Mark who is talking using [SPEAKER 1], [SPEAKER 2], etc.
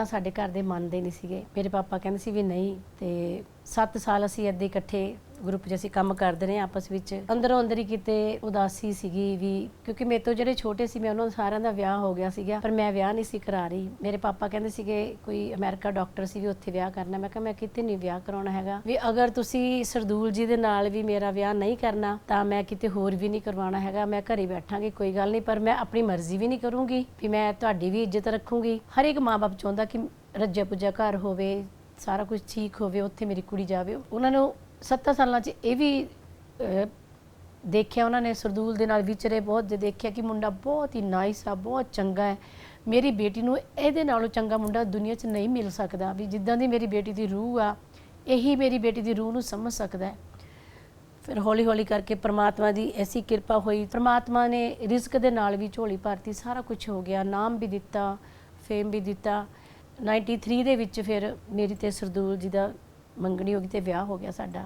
[SPEAKER 1] ਪਹਿਲਾਂ ਸਾਡੇ ਘਰ ਦੇ ਮੰਨਦੇ ਨਹੀਂ ਸੀਗੇ। ਮੇਰੇ ਪਾਪਾ ਕਹਿੰਦੇ ਸੀ ਵੀ ਨਹੀਂ ਤੇ 7 ਸਾਲ ਅਸੀਂ ਇੱਦਾਂ ਇਕੱਠੇ ਗਰੁੱਪ 'ਚ ਅਸੀਂ ਕੰਮ ਕਰਦੇ ਰਹੇ ਆਪਸ ਵਿੱਚ। ਅੰਦਰੋਂ ਅੰਦਰ ਹੀ ਕਿਤੇ ਉਦਾਸੀ ਸੀਗੀ ਵੀ, ਕਿਉਂਕਿ ਮੇਰੇ ਤੋਂ ਜਿਹੜੇ ਛੋਟੇ ਸੀ, ਮੈਂ ਉਹਨਾਂ ਸਾਰਿਆਂ ਦਾ ਵਿਆਹ ਹੋ ਗਿਆ ਸੀਗਾ, ਪਰ ਮੈਂ ਵਿਆਹ ਨਹੀਂ ਸੀ ਕਰਾ ਰਹੀ। ਮੇਰੇ ਪਾਪਾ ਕਹਿੰਦੇ ਸੀਗੇ, ਕੋਈ ਅਮਰੀਕਾ ਡਾਕਟਰ ਸੀ ਵੀ ਉੱਥੇ ਵਿਆਹ ਕਰਨਾ। ਮੈਂ ਕਿਹਾ, ਮੈਂ ਕਿਤੇ ਨਹੀਂ ਵਿਆਹ ਕਰਾਉਣਾ ਹੈਗਾ। ਵੀ ਅਗਰ ਤੁਸੀਂ ਸਰਦੂਲ ਜੀ ਦੇ ਨਾਲ ਵੀ ਮੇਰਾ ਵਿਆਹ ਨਹੀਂ ਕਰਨਾ, ਤਾਂ ਮੈਂ ਕਿਤੇ ਹੋਰ ਵੀ ਨਹੀਂ ਕਰਵਾਉਣਾ ਹੈਗਾ। ਮੈਂ ਘਰੇ ਬੈਠਾਂਗੀ, ਕੋਈ ਗੱਲ ਨਹੀਂ, ਪਰ ਮੈਂ ਆਪਣੀ ਮਰਜ਼ੀ ਵੀ ਨਹੀਂ ਕਰੂੰਗੀ। ਵੀ ਮੈਂ ਤੁਹਾਡੀ ਵੀ ਇੱਜ਼ਤ ਰੱਖੂੰਗੀ। ਹਰ ਇੱਕ ਮਾਂ-ਬਾਪ ਚਾਹੁੰਦਾ ਕਿ ਰੱਜਿਆ ਪੁੱਜਾ ਘਰ ਹੋਵੇ, ਸਾਰਾ ਕੁਝ ਠੀਕ ਹੋਵੇ, ਉੱਥੇ ਮੇਰੀ ਕੁੜੀ ਜਾਵੇ। ਉਹਨਾਂ ਨੂੰ 7 ਸਾਲਾਂ 'ਚ ਇਹ ਵੀ ਅਹ, ਦੇਖਿਆ ਉਹਨਾਂ ਨੇ ਸਰਦੂਲ ਦੇ ਨਾਲ ਵਿਚਰੇ ਬਹੁਤ ਜੇ ਦੇਖਿਆ ਕਿ ਮੁੰਡਾ ਬਹੁਤ ਹੀ ਨਾਈਸ ਆ ਬਹੁਤ ਚੰਗਾ ਹੈ। ਮੇਰੀ ਬੇਟੀ ਨੂੰ ਇਹਦੇ ਨਾਲੋਂ ਚੰਗਾ ਮੁੰਡਾ ਦੁਨੀਆ 'ਚ ਨਹੀਂ ਮਿਲ ਸਕਦਾ ਵੀ ਜਿੱਦਾਂ ਦੀ ਮੇਰੀ ਬੇਟੀ ਦੀ ਰੂਹ ਆ ਇਹੀ ਮੇਰੀ ਬੇਟੀ ਦੀ ਰੂਹ ਨੂੰ ਸਮਝ ਸਕਦਾ ਹੈ। ਫਿਰ ਹੌਲੀ ਹੌਲੀ ਕਰਕੇ ਪ੍ਰਮਾਤਮਾ ਦੀ ਐਸੀ ਕਿਰਪਾ ਹੋਈ। ਪ੍ਰਮਾਤਮਾ ਨੇ ਰਿਜ਼ਕ ਦੇ ਨਾਲ ਵੀ ਝੋਲੀ ਭਰਤੀ ਸਾਰਾ ਕੁਝ ਹੋ ਗਿਆ। ਨਾਮ ਵੀ ਦਿੱਤਾ ਫੇਮ ਵੀ ਦਿੱਤਾ। 93 ਦੇ ਵਿੱਚ ਫਿਰ ਮੇਰੀ ਤੇ ਸਰਦੂਲ ਜੀ ਦਾ ਮੰਗਣੀ ਹੋ ਗਈ ਤੇ ਵਿਆਹ ਹੋ ਗਿਆ ਸਾਡਾ।